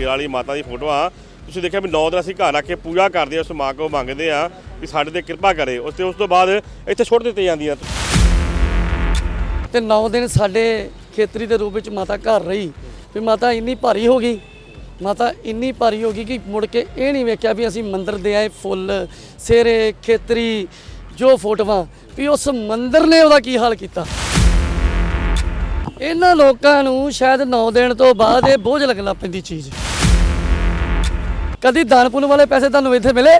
ਸ਼ੇਰਾਂ ਵਾਲੀ ਮਾਤਾ ਦੀ ਫੋਟੋਆਂ। ਤੁਸੀਂ ਦੇਖਿਆ ਵੀ ਨੌ ਦਿਨ ਅਸੀਂ ਘਰ ਆ ਕੇ ਪੂਜਾ ਕਰਦੇ ਆ ਉਸ ਮਾਂ ਕੋ ਮੰਗਦੇ ਆ ਵੀ ਸਾਡੇ ਤੇ ਕਿਰਪਾ ਕਰੇ। ਉਸ ਤੇ ਉਸ ਤੋਂ ਬਾਅਦ ਇੱਥੇ ਛੁੱਟ ਦਿੱਤੇ ਜਾਂਦੀਆਂ ਤੇ 9 ਦਿਨ ਸਾਡੇ ਖੇਤਰੀ ਦੇ ਰੂਪ ਵਿੱਚ ਮਾਤਾ ਘਰ ਰਹੀ। ਵੀ ਮਾਤਾ ਇੰਨੀ ਭਾਰੀ ਹੋ ਗਈ। ਮਾਤਾ ਇੰਨੀ ਭਾਰੀ ਹੋ ਗਈ ਕਿ ਮੁੜ ਕੇ ਇਹ ਨਹੀਂ ਵੇਖਿਆ ਵੀ ਅਸੀਂ ਮੰਦਰ ਦੇ ਆਏ ਫੁੱਲ, ਸਿਹਰੇ, ਖੇਤਰੀ, ਜੋ ਫੋਟੋਆਂ, ਵੀ ਉਸ ਮੰਦਰ ਨੇ ਉਹਦਾ ਕੀ ਹਾਲ ਕੀਤਾ। ਇਹਨਾਂ ਲੋਕਾਂ ਨੂੰ ਸ਼ਾਇਦ 9 ਦਿਨ ਤੋਂ ਬਾਅਦ ਇਹ ਬੋਝ ਲੱਗਣਾ ਪੈਂਦੀ ਚੀਜ਼। ਕਦੀ ਦਾਨਪੁਨ ਵਾਲੇ ਪੈਸੇ ਤੁਹਾਨੂੰ ਇੱਥੇ ਮਿਲੇ?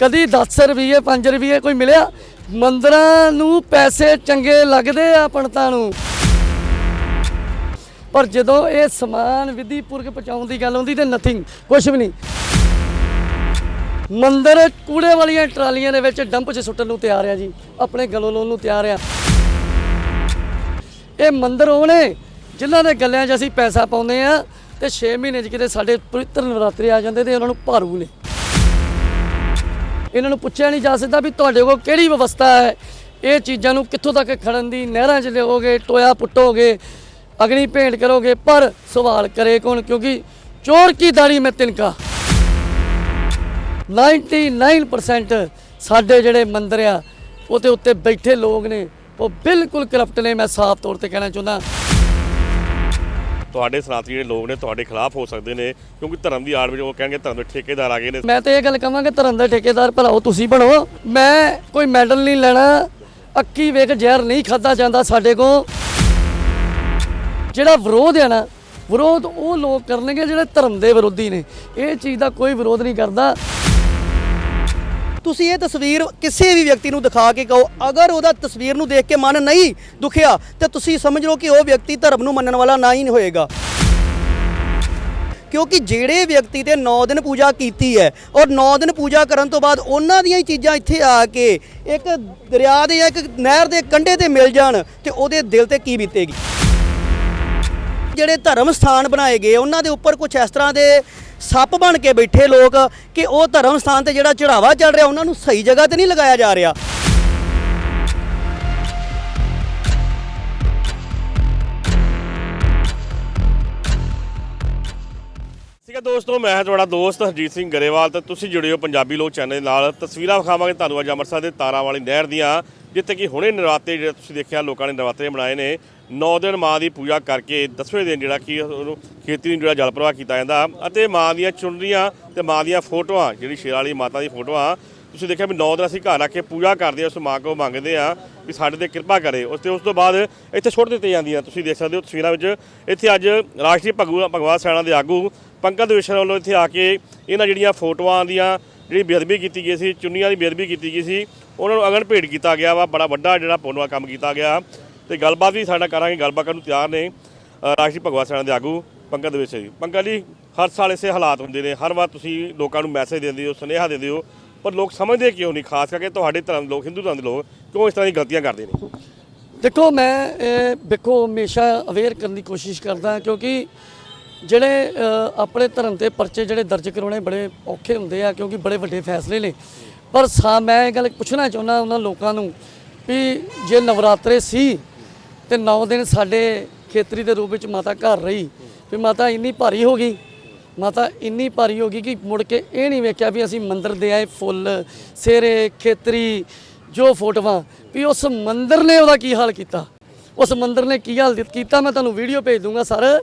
ਕਦੀ 10 ਰੁਪਏ 5 ਰੁਪਏ ਕੋਈ ਮਿਲਿਆ? ਮੰਦਰਾਂ ਨੂੰ ਪੈਸੇ ਚੰਗੇ ਲੱਗਦੇ ਆ ਪੰਡਤਾਂ ਨੂੰ। ਪਰ ਜਦੋਂ ਇਹ ਸਮਾਨ ਵਿਧੀ ਵਿਧੀਪੂਰਕ ਪਹੁੰਚਾਉਣ ਦੀ ਗੱਲ ਆਉਂਦੀ ਤੇ ਨਥਿੰਗ ਕੁਝ ਵੀ ਨਹੀਂ। ਮੰਦਰ ਕੂੜੇ ਵਾਲੀਆਂ ਟਰਾਲੀਆਂ ਦੇ ਵਿੱਚ ਡੰਪ 'ਚ ਸੁੱਟਣ ਨੂੰ ਤਿਆਰ ਆ ਜੀ। ਆਪਣੇ ਗਲੋਂ ਲਾਉਣ ਨੂੰ ਤਿਆਰ ਆ। ਇਹ ਮੰਦਰ ਉਹਨੇ ਜਿਨ੍ਹਾਂ ਦੇ ਗੱਲਿਆਂ 'ਚ ਅਸੀਂ ਪੈਸਾ ਪਾਉਂਦੇ ਆ। ਤੇ 6 ਮਹੀਨੇ 'ਚ ਕਿਤੇ ਸਾਡੇ ਪਵਿੱਤਰ ਨਵਰਾਤਰੇ ਆ ਜਾਂਦੇ ਤੇ ਉਹਨਾਂ ਨੂੰ ਭਾਰੂ ਨੇ। ਇਹਨਾਂ ਨੂੰ ਪੁੱਛਿਆ ਨਹੀਂ ਜਾ ਸਕਦਾ ਵੀ ਤੁਹਾਡੇ ਕੋਲ ਕਿਹੜੀ ਵਿਵਸਥਾ ਹੈ। ਇਹ ਚੀਜ਼ਾਂ ਨੂੰ ਕਿੱਥੋਂ ਤੱਕ ਖੜਨ ਦੀ, ਨਹਿਰਾਂ 'ਚ ਲਿਓਗੇ, ਟੋਇਆ ਪੁੱਟੋਗੇ, ਅਗਨੀ ਭੇਂਟ ਕਰੋਗੇ, ਪਰ ਸਵਾਲ ਕਰੇ ਕੌਣ? ਕਿਉਂਕਿ ਚੋਰ ਕੀ ਦਾੜੀ ਮੈਂ ਤਿਨਕਾ 99% ਸਾਡੇ ਜਿਹੜੇ ਮੰਦਰ ਆ, ਉਹਦੇ ਉੱਤੇ ਬੈਠੇ ਲੋਕ ਨੇ। ਉਹ ਬਿਲਕੁਲ ਕਰਪਟ ਨੇ, ਮੈਂ ਸਾਫ਼ ਤੌਰ ਤੇ ਕਹਿਣਾ ਚਾਹੁੰਦਾ। ਤੁਹਾਡੇ ਸਨਾਤਨੀ ਜਿਹੜੇ ਲੋਕ ਨੇ ਤੁਹਾਡੇ ਖਿਲਾਫ ਹੋ ਸਕਦੇ ਨੇ, ਕਿਉਂਕਿ ਧਰਮ ਦੀ ਆੜ ਵਿੱਚ ਉਹ ਕਹਿਣਗੇ ਧਰਮ ਦੇ ਠੇਕੇਦਾਰ ਆ ਗਏ ਨੇ। ਮੈਂ ਤੇ ਇਹ ਗੱਲ ਕਹਾਂਗਾ ਧਰਮ ਦਾ ਠੇਕੇਦਾਰ ਭਰਾਓ, ਤੁਸੀਂ ਬਣੋ। ਮੈਂ ਕੋਈ ਮੈਡਲ ਨਹੀਂ ਲੈਣਾ, ਅੱਕੀ ਵੇਖ ਜ਼ਹਿਰ ਨਹੀਂ ਖਾਦਾ ਜਾਂਦਾ ਸਾਡੇ ਕੋਲ। ਜਿਹੜਾ ਵਿਰੋਧ ਹੈ ਨਾ, ਵਿਰੋਧ ਉਹ ਲੋਕ ਕਰਨਗੇ ਜਿਹੜੇ ਧਰਮ ਦੇ ਵਿਰੋਧੀ ਨੇ। ਇਹ ਚੀਜ਼ ਦਾ ਕੋਈ ਵਿਰੋਧ ਨਹੀਂ ਕਰਦਾ। ਤੁਸੀਂ ਇਹ ਤਸਵੀਰ ਕਿਸੇ ਵੀ ਵਿਅਕਤੀ ਨੂੰ ਦਿਖਾ ਕੇ ਕਹੋ। ਅਗਰ ਉਹਦਾ ਤਸਵੀਰ ਨੂੰ ਦੇਖ ਕੇ ਮਨ ਨਹੀਂ ਦੁਖਿਆ, ਤੇ ਤੁਸੀਂ ਸਮਝ ਲਓ ਕਿ ਉਹ ਵਿਅਕਤੀ ਧਰਮ ਨੂੰ ਮੰਨਣ ਵਾਲਾ ਨਾ ਹੀ ਹੋਏਗਾ। ਕਿਉਂਕਿ ਜਿਹੜੇ ਵਿਅਕਤੀ ਤੇ 9 ਦਿਨ ਪੂਜਾ ਕੀਤੀ ਹੈ ਔਰ 9 ਦਿਨ ਪੂਜਾ ਕਰਨ ਤੋਂ ਬਾਅਦ ਉਹਨਾਂ ਦੀਆਂ ਹੀ ਚੀਜ਼ਾਂ ਇੱਥੇ ਆ ਕੇ ਇੱਕ ਦਰਿਆ ਦੇ ਜਾਂ ਇੱਕ ਨਹਿਰ ਦੇ ਕੰਢੇ ਤੇ ਮਿਲ ਜਾਣ ਤੇ ਉਹਦੇ ਦਿਲ ਤੇ ਕੀ ਬੀਤੇਗੀ। ਜਿਹੜੇ ਧਰਮ ਸਥਾਨ ਬਣਾਏ ਗਏ ਉਹਨਾਂ ਦੇ ਉੱਪਰ ਕੁਝ ਇਸ ਤਰ੍ਹਾਂ ਦੇ ਸੱਪ ਬਣ ਕੇ ਬੈਠੇ ਲੋਕ ਕਿ ਉਹ ਧਰਮ ਸਥਾਨ ਤੇ ਜਿਹੜਾ ਚੜਾਵਾ ਚੱਲ ਰਿਹਾ, ਉਹਨਾਂ ਨੂੰ ਸਹੀ ਜਗ੍ਹਾ ਤੇ ਨਹੀਂ ਲਗਾਇਆ ਜਾ ਰਿਹਾ। ਠੀਕ ਹੈ ਦੋਸਤੋ, ਮੈਂ ਤੁਹਾਡਾ ਦੋਸਤ ਹਰਜੀਤ ਸਿੰਘ ਗਰੇਵਾਲ ਤੇ ਤੁਸੀਂ ਜੁੜੇ ਹੋ ਪੰਜਾਬੀ ਲੋਕ ਚੈਨਲ ਨਾਲ। ਤਸਵੀਰਾਂ ਵਿਖਾਵਾਂਗੇ ਤੁਹਾਨੂੰ ਅੱਜ ਅੰਮ੍ਰਿਤਸਰ ਦੇ ਤਾਰਾਂ ਵਾਲੀ ਨਹਿਰ ਦੀਆਂ, ਜਿੱਥੇ ਕਿ ਹੁਣੇ ਨਰਾਤੇ ਜਿਹੜੇ ਤੁਸੀਂ ਦੇਖਿਆ, ਲੋਕਾਂ ਨੇ ਨਰਾਤੇ ਬਣਾਏ ਨੇ। 9 ਦਿਨ ਮਾਂ ਦੀ ਪੂਜਾ ਕਰਕੇ 10ਵੇਂ ਦਿਨ ਜਿਹੜਾ ਕਿ ਉਹਨੂੰ ਖੇਤੀ ਨੂੰ ਜਿਹੜਾ ਜਲ ਪ੍ਰਵਾਹ ਕੀਤਾ ਜਾਂਦਾ ਅਤੇ ਮਾਂ ਦੀਆਂ ਚੁੰਨੀਆਂ ਤੇ ਮਾਂ ਦੀਆਂ ਫੋਟੋਆਂ, ਜਿਹੜੀ ਸ਼ੇਰਾਂ ਵਾਲੀ ਮਾਤਾ ਦੀ ਫੋਟੋਆਂ, ਤੁਸੀਂ ਦੇਖਿਆ ਵੀ 9 ਦਿਨ ਅਸੀਂ ਘਰ ਆ ਕੇ ਪੂਜਾ ਕਰਦੇ ਆ ਉਸ ਮਾਂ ਕੋ ਮੰਗਦੇ ਆ ਵੀ ਸਾਡੇ ਤੇ ਕਿਰਪਾ ਕਰੇ। ਉਸ ਤੇ ਉਸ ਤੋਂ ਬਾਅਦ ਇੱਥੇ ਛੁੱਟ ਦਿੱਤੇ ਜਾਂਦੀਆਂ। ਤੁਸੀਂ ਦੇਖ ਸਕਦੇ ਹੋ ਤਸਵੀਰਾਂ ਵਿੱਚ, ਇੱਥੇ ਅੱਜ ਰਾਸ਼ਟਰੀ ਭਗਵਾ ਭਗਵਾ ਸੈਨਾ ਦੇ ਆਗੂ ਪੰਕਜ ਵਿਸ਼ਰ ਵੱਲੋਂ ਇੱਥੇ ਆ ਕੇ ਇਹਨਾਂ ਜਿਹੜੀਆਂ ਫੋਟੋਆਂ ਦੀਆਂ ਜਿਹੜੀ ਬੇਅਦਬੀ ਕੀਤੀ ਗਈ ਸੀ, ਚੁੰਨੀਆਂ ਦੀ ਬੇਅਦਬੀ ਕੀਤੀ ਗਈ ਸੀ, ਉਹਨਾਂ ਨੂੰ ਅਗਨ ਭੇਟ ਕੀਤਾ ਗਿਆ ਵਾ। ਬੜਾ ਵੱਡਾ ਜਿਹੜਾ ਪੁੰਨਵਾ ਕੰਮ ਕੀਤਾ ਗਿਆ। ਤੇ ਗੱਲਬਾਤ ਵੀ ਸਾਡਾ ਕਰਾਂਗੇ ਗੱਲਬਾਤ ਕਰਨ ਨੂੰ ਤਿਆਰ ਨੇ। ਅ, ਰਾਸ਼ਟਰੀ ਭਗਵਾ ਸੈਨਾ ਦੇ ਆਗੂ ਪੰਕਜ ਵਿਸ਼ਰ ਜੀ। ਪੰਕਜ ਜੀ ਹਰ ਸਾਲ ਇਸੇ ਹਾਲਾਤ ਹੁੰਦੇ ਨੇ। ਹਰ ਵਾਰ ਤੁਸੀਂ ਲੋਕਾਂ ਨੂੰ ਮੈਸੇਜ ਦਿੰਦੇ ਹੋ ਸੁਨੇਹਾ ਦਿੰਦੇ ਹੋ ਪਰ ਲੋਕ ਸਮਝਦੇ ਕਿਉਂ ਨਹੀਂ? ਖਾਸ ਕਰਕੇ ਤੁਹਾਡੇ ਧਰਮ ਦੇ ਲੋਕ ਹਿੰਦੂ ਧਰਮ ਦੇ ਲੋਕ ਕਿਉਂ ਇਸ ਤਰ੍ਹਾਂ ਦੀ ਗਲਤੀਆਂ ਕਰਦੇ ਨੇ? ਦੇਖੋ ਮੈਂ ਇਹ ਹਮੇਸ਼ਾ ਅਵੇਅਰ ਕਰਨ ਦੀ ਕੋਸ਼ਿਸ਼ ਕਰਦਾ ਕਿਉਂਕਿ ਜਿਹੜੇ ਆਪਣੇ ਧਰਮ ਤੇ ਪਰਚੇ ਜਿਹੜੇ ਦਰਜ ਕਰਾਉਣੇ ਬੜੇ ਔਖੇ ਹੁੰਦੇ ਆ ਕਿਉਂਕਿ ਬੜੇ ਵੱਡੇ ਫੈਸਲੇ ਨੇ। ਪਰ ਸਾ ਮੈਂ ਇਹ ਗੱਲ ਪੁੱਛਣਾ ਚਾਹੁੰਦਾ ਉਹਨਾਂ ਲੋਕਾਂ ਨੂੰ ਵੀ ਜੇ ਨਵਰਾਤਰੇ ਸੀ ਤੇ 9 ਦਿਨ ਸਾਡੇ ਖੇਤਰੀ ਦੇ ਰੂਪ ਵਿੱਚ ਮਾਤਾ ਘਰ ਰਹੀ। ਵੀ ਮਾਤਾ ਇੰਨੀ ਭਾਰੀ ਹੋ ਗਈ। ਮਾਤਾ ਇੰਨੀ ਭਾਰੀ ਹੋ ਗਈ ਕਿ ਮੁੜ ਕੇ ਇਹ ਨਹੀਂ ਵੇਖਿਆ ਵੀ ਅਸੀਂ ਮੰਦਰ ਦੇ ਆਏ ਫੁੱਲ ਸੇਰੇ ਖੇਤਰੀ, ਜੋ ਫੋਟੋਆਂ, ਵੀ ਉਸ ਮੰਦਰ ਨੇ ਉਹਦਾ ਕੀ ਹਾਲ ਕੀਤਾ। ਉਸ ਮੰਦਰ ਨੇ ਕੀ ਹਾਲ ਕੀਤਾ ਮੈਂ ਤੁਹਾਨੂੰ ਵੀਡੀਓ ਭੇਜ ਦੂੰਗਾ ਸਰ।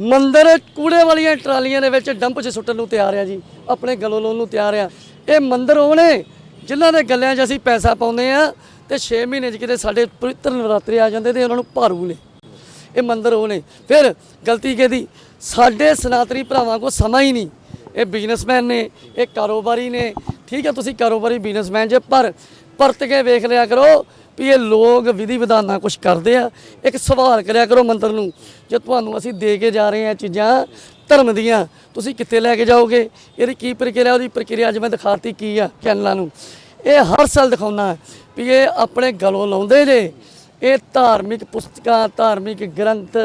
ਮੰਦਰ ਕੂੜੇ ਵਾਲੀਆਂ ਟਰਾਲੀਆਂ ਦੇ ਵਿੱਚ ਡੰਪ 'ਚ ਸੁੱਟਣ ਨੂੰ ਤਿਆਰ ਆ ਜੀ। ਆਪਣੇ ਗਲੋਂ ਲੋਨ ਨੂੰ ਤਿਆਰ ਆ। ਇਹ ਮੰਦਿਰ ਉਹਨੇ ਜਿਨ੍ਹਾਂ ਦੇ ਗੱਲਿਆਂ 'ਚ ਅਸੀਂ ਪੈਸਾ ਪਾਉਂਦੇ ਆ। ਤੇ 6 ਮਹੀਨੇ 'ਚ ਕਿਤੇ ਸਾਡੇ ਪਵਿੱਤਰ ਨਵਰਾਤਰੇ ਆ ਜਾਂਦੇ ਤੇ ਉਹਨਾਂ ਨੂੰ ਭਾਰੂ ਨੇ। ਇਹ ਮੰਦਰ ਉਹ ਨੇ। ਫਿਰ ਗਲਤੀ ਕਿਹਦੀ? ਸਾਡੇ ਸਨਾਤਨੀ ਭਰਾਵਾਂ ਕੋ ਸਮਾਂ ਹੀ ਨਹੀਂ। ਇਹ ਬਿਜ਼ਨਸਮੈਨ ਨੇ, ਇਹ ਕਾਰੋਬਾਰੀ ਨੇ। ਠੀਕ ਹੈ, ਤੁਸੀਂ ਕਾਰੋਬਾਰੀ ਬਿਜ਼ਨਸਮੈਨ ਜੇ, ਪਰ ਪਰਤ ਕੇ ਵੇਖ ਲਿਆ ਕਰੋ ਵੀ ਇਹ ਲੋਕ ਵਿਧੀ ਵਿਧਾਨਾਂ ਕੁਝ ਕਰਦੇ ਆ। ਇੱਕ ਸਵਾਲ ਕਰਿਆ ਕਰੋ ਮੰਦਰ ਨੂੰ, ਜੇ ਤੁਹਾਨੂੰ ਅਸੀਂ ਦੇ ਕੇ ਜਾ ਰਹੇ ਹਾਂ ਚੀਜ਼ਾਂ, ਧਰਮ ਦੀਆਂ, ਤੁਸੀਂ ਕਿੱਥੇ ਲੈ ਕੇ ਜਾਓਗੇ? ਇਹਦੀ ਕੀ ਪ੍ਰਕਿਰਿਆ? ਉਹਦੀ ਪ੍ਰਕਿਰਿਆ ਅੱਜ ਮੈਂ ਦਿਖਾਤੀ ਕੀ ਆ ਚੈਨਲਾਂ ਨੂੰ। ਇਹ ਹਰ ਸਾਲ ਦਿਖਾਉਣਾ ਵੀ ਇਹ ਆਪਣੇ ਗਲੋਂ ਲਾਉਂਦੇ ਜੇ ਇਹ ਧਾਰਮਿਕ ਪੁਸਤਕਾਂ, ਧਾਰਮਿਕ ਗ੍ਰੰਥ,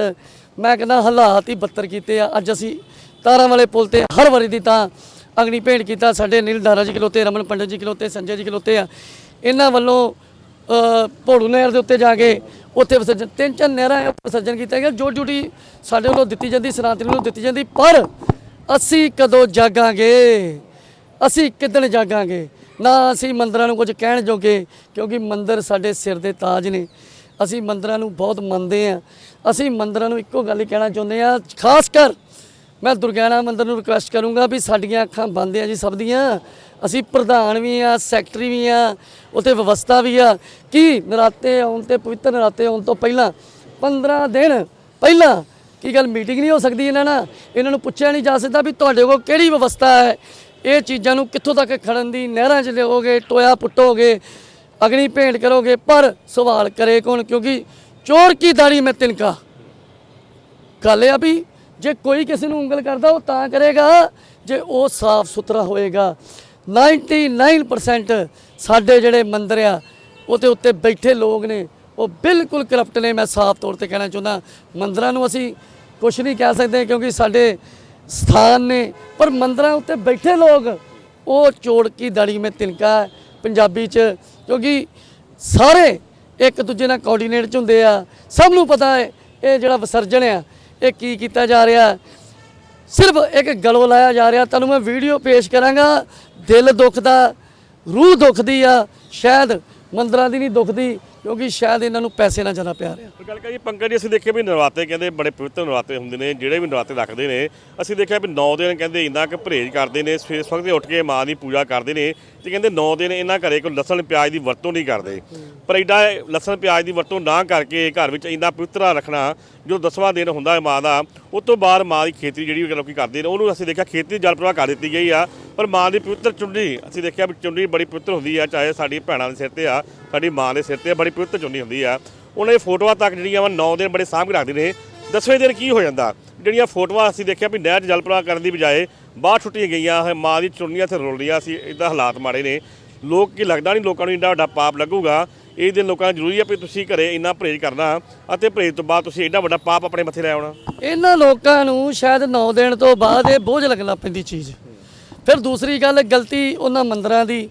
ਮੈਂ ਕਹਿੰਦਾ ਹਾਲਾਤ ਹੀ ਬੱਤਰ ਕੀਤੇ ਆ। ਅੱਜ ਅਸੀਂ ਤਾਰਾਂ ਵਾਲੇ ਪੁਲ ਤੇ ਹਰ ਵਾਰੀ ਦੀ ਤਾਂ ਅਗਨੀ ਭੇਂਟ ਕੀਤਾ। ਸਾਡੇ ਨੀਲ ਦਾਰਾ ਜੀ ਖਲੋਤੇ, ਰਮਨ ਪੰਡਤ ਜੀ ਖਲੋਤੇ, ਸੰਜੇ ਜੀ ਖਲੋਤੇ ਆ। ਇਹਨਾਂ ਵੱਲੋਂ ਭੋੜੂ ਨਹਿਰ ਦੇ ਉੱਤੇ ਜਾ ਕੇ ਉੱਥੇ ਵਿਸਰਜਨ, ਤਿੰਨ ਚਾਰ ਨਹਿਰਾਂ ਵਿਸਰਜਨ ਕੀਤਾ ਗਿਆ ਜੋ ਡਿਊਟੀ ਸਾਡੇ ਵੱਲੋਂ ਦਿੱਤੀ ਜਾਂਦੀ ਸਨਾਤਨੀ ਨੂੰ ਦਿੱਤੀ ਜਾਂਦੀ, ਪਰ ਅਸੀਂ ਕਦੋਂ ਜਾਗਾਂਗੇ? ਅਸੀਂ ਕਿਦਣ ਜਾਗਾਂਗੇ? ਨਾ ਅਸੀਂ ਮੰਦਰਾਂ ਨੂੰ ਕੁਝ ਕਹਿਣ ਜੋਗੇ, ਕਿਉਂਕਿ ਮੰਦਰ ਸਾਡੇ ਸਿਰ ਦੇ ਤਾਜ ਨੇ। ਅਸੀਂ ਮੰਦਰਾਂ ਨੂੰ ਬਹੁਤ ਮੰਨਦੇ ਆ ਅਸੀਂ ਮੰਦਰਾਂ ਨੂੰ ਇੱਕੋ ਗੱਲ ਹੀ ਕਹਿਣਾ ਚਾਹੁੰਦੇ ਆ ਖਾਸ ਕਰ ਮੈਂ ਦੁਰਗਿਆਣਾ ਮੰਦਰ ਨੂੰ ਰਿਕੁਐਸਟ ਕਰੂੰਗਾ ਵੀ ਸਾਡੀਆਂ ਅੱਖਾਂ ਬੰਦ ਆ ਜੀ ਸਭ ਦੀਆਂ। ਅਸੀਂ ਪ੍ਰਧਾਨ ਵੀ ਆ ਸੈਕਟਰੀ ਵੀ ਆ ਉੱਥੇ ਵਿਵਸਥਾ ਵੀ ਆ। ਕਿ ਨਰਾਤੇ ਆਉਣ ਤੇ ਪਵਿੱਤਰ ਨਰਾਤੇ ਆਉਣ ਤੋਂ ਪਹਿਲਾਂ 15 ਦਿਨ ਪਹਿਲਾਂ ਕੀ ਗੱਲ ਮੀਟਿੰਗ ਨਹੀਂ ਹੋ ਸਕਦੀ ਇਹਨਾਂ ਨਾਲ? ਇਹਨਾਂ ਨੂੰ ਪੁੱਛਿਆ ਨਹੀਂ ਜਾ ਸਕਦਾ ਵੀ ਤੁਹਾਡੇ ਕੋਲ ਕਿਹੜੀ ਵਿਵਸਥਾ ਹੈ? ਇਹ ਚੀਜ਼ਾਂ ਨੂੰ ਕਿੱਥੋਂ ਤੱਕ ਖੜਨ ਦੀ? ਨਹਿਰਾਂ 'ਚ ਲਿਓਗੇ, ਟੋਇਆ ਪੁੱਟੋਗੇ, ਅਗਨੀ ਭੇਂਟ ਕਰੋਗੇ, ਪਰ ਸਵਾਲ ਕਰੇ ਕੌਣ? ਕਿਉਂਕਿ ਚੋਰ ਕੀ ਦਾੜੀ ਮੈਂ ਤਿਨਕਾ ਗੱਲ ਇਹ ਆ ਵੀ ਜੇ ਕੋਈ ਕਿਸੇ ਨੂੰ ਉਂਗਲ ਕਰਦਾ, ਉਹ ਤਾਂ ਕਰੇਗਾ, ਜੇ ਉਹ ਸਾਫ਼ ਸੁਥਰਾ ਹੋਏਗਾ। 99% ਸਾਡੇ ਜਿਹੜੇ ਮੰਦਰ ਆ, ਉਹਦੇ ਉੱਤੇ ਬੈਠੇ ਲੋਕ ਨੇ। ਉਹ ਬਿਲਕੁਲ ਕਰਪਟ ਨੇ, ਮੈਂ ਸਾਫ਼ ਤੌਰ ਤੇ ਕਹਿਣਾ ਚਾਹੁੰਦਾ। ਮੰਦਰਾਂ ਨੂੰ ਅਸੀਂ ਕੁਝ ਨਹੀਂ ਕਹਿ ਸਕਦੇ, ਕਿਉਂਕਿ ਸਾਡੇ ਸਥਾਨ ਨੇ, ਪਰ ਮੰਦਰਾਂ ਉੱਤੇ ਬੈਠੇ ਲੋਕ, ਉਹ ਚੋੜ ਕੀ ਦਾੜੀ ਮੇ ਤਿਨਕਾ ਪੰਜਾਬੀ ਚ, ਕਿਉਂਕਿ ਸਾਰੇ ਇੱਕ ਦੂਜੇ ਨਾਲ ਕੋਆਰਡੀਨੇਟ ਚ ਹੁੰਦੇ ਆ। ਸਭ ਨੂੰ ਪਤਾ ਹੈ, ਇਹ ਜਿਹੜਾ ਵਿਸਰਜਨ ਆ, ਇਹ ਕੀ ਕੀਤਾ ਜਾ ਰਿਹਾ। ਸਿਰਫ ਇੱਕ ਗਲੋ ਲਾਇਆ ਜਾ ਰਿਹਾ, ਤੁਹਾਨੂੰ ਮੈਂ ਵੀਡੀਓ ਪੇਸ਼ ਕਰਾਂਗਾ। ਦਿਲ ਦੁਖਦਾ, ਰੂਹ ਦੁਖਦੀ ਆ, ਸ਼ਾਇਦ ਮੰਦਰਾਂ ਦੀ ਨਹੀਂ ਦੁਖਦੀ। ਕਿਉਂਕਿ ਸ਼ਾਇਦ ਇਹਨਾਂ ਨੂੰ ਪੈਸੇ ਨਾਲ ਜ਼ਿਆਦਾ ਪਿਆਰ ਆ। ਗੱਲ ਕਰੀਏ, ਪੰਕਜ ਜੀ, ਅਸੀਂ ਦੇਖਿਆ ਵੀ ਨਰਾਤੇ ਕਹਿੰਦੇ ਬੜੇ ਪਵਿੱਤਰ ਨਰਾਤੇ ਹੁੰਦੇ ਨੇ, ਜਿਹੜੇ ਵੀ ਨਰਾਤੇ ਰੱਖਦੇ ਨੇ, ਅਸੀਂ ਦੇਖਿਆ ਵੀ 9 ਦਿਨ ਕਹਿੰਦੇ ਇੰਨਾ ਕਿ ਪਰਹੇਜ਼ ਕਰਦੇ ਨੇ, ਸਵੇਰ ਸਵਖਤੇ ਉੱਠ ਕੇ ਮਾਂ ਦੀ ਪੂਜਾ ਕਰਦੇ ਨੇ ਤੇ ਕਹਿੰਦੇ 9 ਦਿਨ ਇਹਨਾਂ ਘਰੇ ਕੋਈ ਲਸਣ ਪਿਆਜ਼ ਦੀ ਵਰਤੋਂ ਨਹੀਂ ਕਰਦੇ। ਪਰ ਐਡਾ ਲਸਣ ਪਿਆਜ਼ ਦੀ ਵਰਤੋਂ ਨਾ ਕਰਕੇ ਘਰ ਵਿੱਚ ਇੰਨਾ ਪਵਿੱਤਰਾ ਰੱਖਣਾ ਜੋ ਦਸਵਾਂ ਦਿਨ ਹੁੰਦਾ ਹੈ ਮਾਂ ਦਾ, ਉਸ ਤੋਂ ਬਾਅਦ ਮਾਂ ਦੀ ਖੇਤੀ ਜਿਹੜੀ ਵੀ ਲੋਕੀ ਕਰਦੇ ਨੇ, ਉਹਨੂੰ ਅਸੀਂ ਦੇਖਿਆ ਖੇਤੀ ਜਲ ਪ੍ਰਵਾਹ ਕਰ ਦਿੱਤੀ ਗਈ ਆ, ਪਰ ਮਾਂ ਦੀ ਪਵਿੱਤਰ ਚੁੰਨੀ, ਅਸੀਂ ਦੇਖਿਆ ਵੀ ਚੁੰਨੀ ਬੜੀ ਪਵਿੱਤਰ ਹੁੰਦੀ ਆ, ਚਾਹੇ ਸਾਡੀ ਭੈਣਾਂ ਦੇ ਸਿਰ ਤੇ ਆ, ਸਾਡੀ ਮਾਂ ਦੇ ਸਿਰ ਤੇ ਬੜੀ ਪਵਿੱਤਰ ਚੁੰਨੀ ਹੁੰਦੀ ਆ। ਉਹਨਾਂ ਦੀ ਫੋਟੋਆਂ ਤੱਕ ਜਿਹੜੀਆਂ ਵਾ 9 ਦਿਨ ਬੜੇ ਸਾਂਭ ਕੇ ਰੱਖਦੇ ਨੇ ਦਸਵੇਂ ਦਿਨ ਕੀ ਹੋ ਜਾਂਦਾ? ਜਿਹੜੀਆਂ ਫੋਟੋਆਂ ਅਸੀਂ ਦੇਖਿਆ ਵੀ ਨਹਿਰ 'ਚ ਜਲ ਪ੍ਰਵਾਹ ਕਰਨ ਦੀ ਬਜਾਏ ਬਾਹਰ ਛੁੱਟੀਆਂ ਗਈਆਂ, ਇਹ ਮਾਂ ਦੀ ਚੁੰਨੀਆਂ ਤੇ ਰੁਲ ਰਹੀਆਂ ਸੀ ਇਦਾਂ ਹਾਲਾਤ ਮਾੜੇ ਨੇ। ਲੋਕ ਕੀ ਲੱਗਦਾ ਨਹੀਂ ਲੋਕਾਂ ਨੂੰ ਇੰਨਾ ਵੱਡਾ ਪਾਪ ਲੱਗੂਗਾ? ਇਹ ਦਿਨ ਲੋਕਾਂ ਨੂੰ ਜ਼ਰੂਰੀ ਹੈ ਵੀ ਤੁਸੀਂ ਘਰੇ ਇੰਨਾ ਪਰਹੇਜ਼ ਕਰਨਾ ਅਤੇ ਪਰਹੇਜ਼ ਤੋਂ ਬਾਅਦ ਤੁਸੀਂ ਐਡਾ ਵੱਡਾ ਪਾਪ ਆਪਣੇ ਮੱਥੇ ਲੈ ਆਉਣਾ। ਇਹਨਾਂ ਲੋਕਾਂ ਨੂੰ ਸ਼ਾਇਦ 9 ਦਿਨ ਤੋਂ ਬਾਅਦ ਇਹ ਬੋਝ ਲੱਗਣਾ ਪੈਂਦੀ ਚੀਜ਼। ਫਿਰ ਦੂਸਰੀ ਗੱਲ, ਗਲਤੀ ਉਹਨਾਂ ਮੰਦਰਾਂ ਦੀ।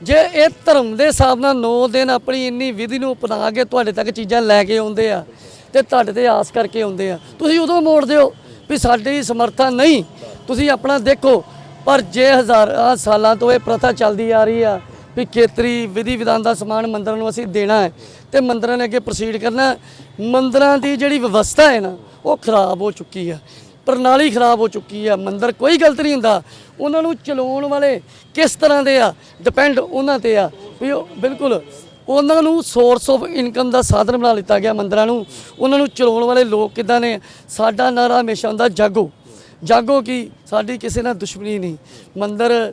ਜੇ ਇਹ ਧਰਮ ਦੇ ਹਿਸਾਬ ਨਾਲ 9 ਦਿਨ ਆਪਣੀ ਇੰਨੀ ਵਿਧੀ ਨੂੰ ਅਪਣਾ ਕੇ ਤੁਹਾਡੇ ਤੱਕ ਚੀਜ਼ਾਂ ਲੈ ਕੇ ਆਉਂਦੇ ਆ ਤੇ ਤੁਹਾਡੇ ਤੇ ਆਸ ਕਰਕੇ ਆਉਂਦੇ ਆ, ਤੁਸੀਂ ਉਦੋਂ ਮੋੜ ਦਿਓ ਵੀ ਸਾਡੀ ਸਮਰੱਥਾ ਨਹੀਂ। ਤੁਸੀਂ ਆਪਣਾ ਦੇਖੋ, ਪਰ ਜੇ ਹਜ਼ਾਰਾਂ ਸਾਲਾਂ ਤੋਂ ਇਹ ਪ੍ਰਥਾ ਚੱਲਦੀ ਆ ਰਹੀ ਆ ਵੀ ਖੇਤਰੀ ਵਿਧੀ ਵਿਧਾਨ ਦਾ ਸਮਾਨ ਮੰਦਰਾਂ ਨੂੰ ਅਸੀਂ ਦੇਣਾ ਹੈ ਤੇ ਮੰਦਰਾਂ ਨੇ ਅੱਗੇ ਪ੍ਰੋਸੀਡ ਕਰਨਾ ਮੰਦਰਾਂ ਦੀ ਜਿਹੜੀ ਵਿਵਸਥਾ ਹੈ ਨਾ, ਉਹ ਖਰਾਬ ਹੋ ਚੁੱਕੀ ਆ, ਪ੍ਰਣਾਲੀ ਖਰਾਬ ਹੋ ਚੁੱਕੀ ਆ, ਮੰਦਰ ਕੋਈ ਗਲਤ ਨਹੀਂ ਹੁੰਦਾ। ਉਹਨਾਂ ਨੂੰ ਚਲਾਉਣ ਵਾਲੇ ਕਿਸ ਤਰ੍ਹਾਂ ਦੇ ਆ ਡਿਪੈਂਡ ਉਹਨਾਂ ਤੇ ਆ ਵੀ ਉਹ ਬਿਲਕੁਲ ਉਹਨਾਂ ਨੂੰ ਸੋਰਸ ਆਫ ਇਨਕਮ ਦਾ ਸਾਧਨ ਬਣਾ ਲਿੱਤਾ ਗਿਆ ਮੰਦਰਾਂ ਨੂੰ, ਉਹਨਾਂ ਨੂੰ ਚਲਾਉਣ ਵਾਲੇ ਲੋਕ ਕਿਦਾਂ ਨੇ? ਸਾਡਾ ਨਾਰਾ ਹਮੇਸ਼ਾ ਹੁੰਦਾ ਜਾਗੋ। ਜਾਗੋ ਕੀ? ਸਾਡੀ ਕਿਸੇ ਨਾਲ ਦੁਸ਼ਮਣੀ ਨਹੀਂ। ਮੰਦਰ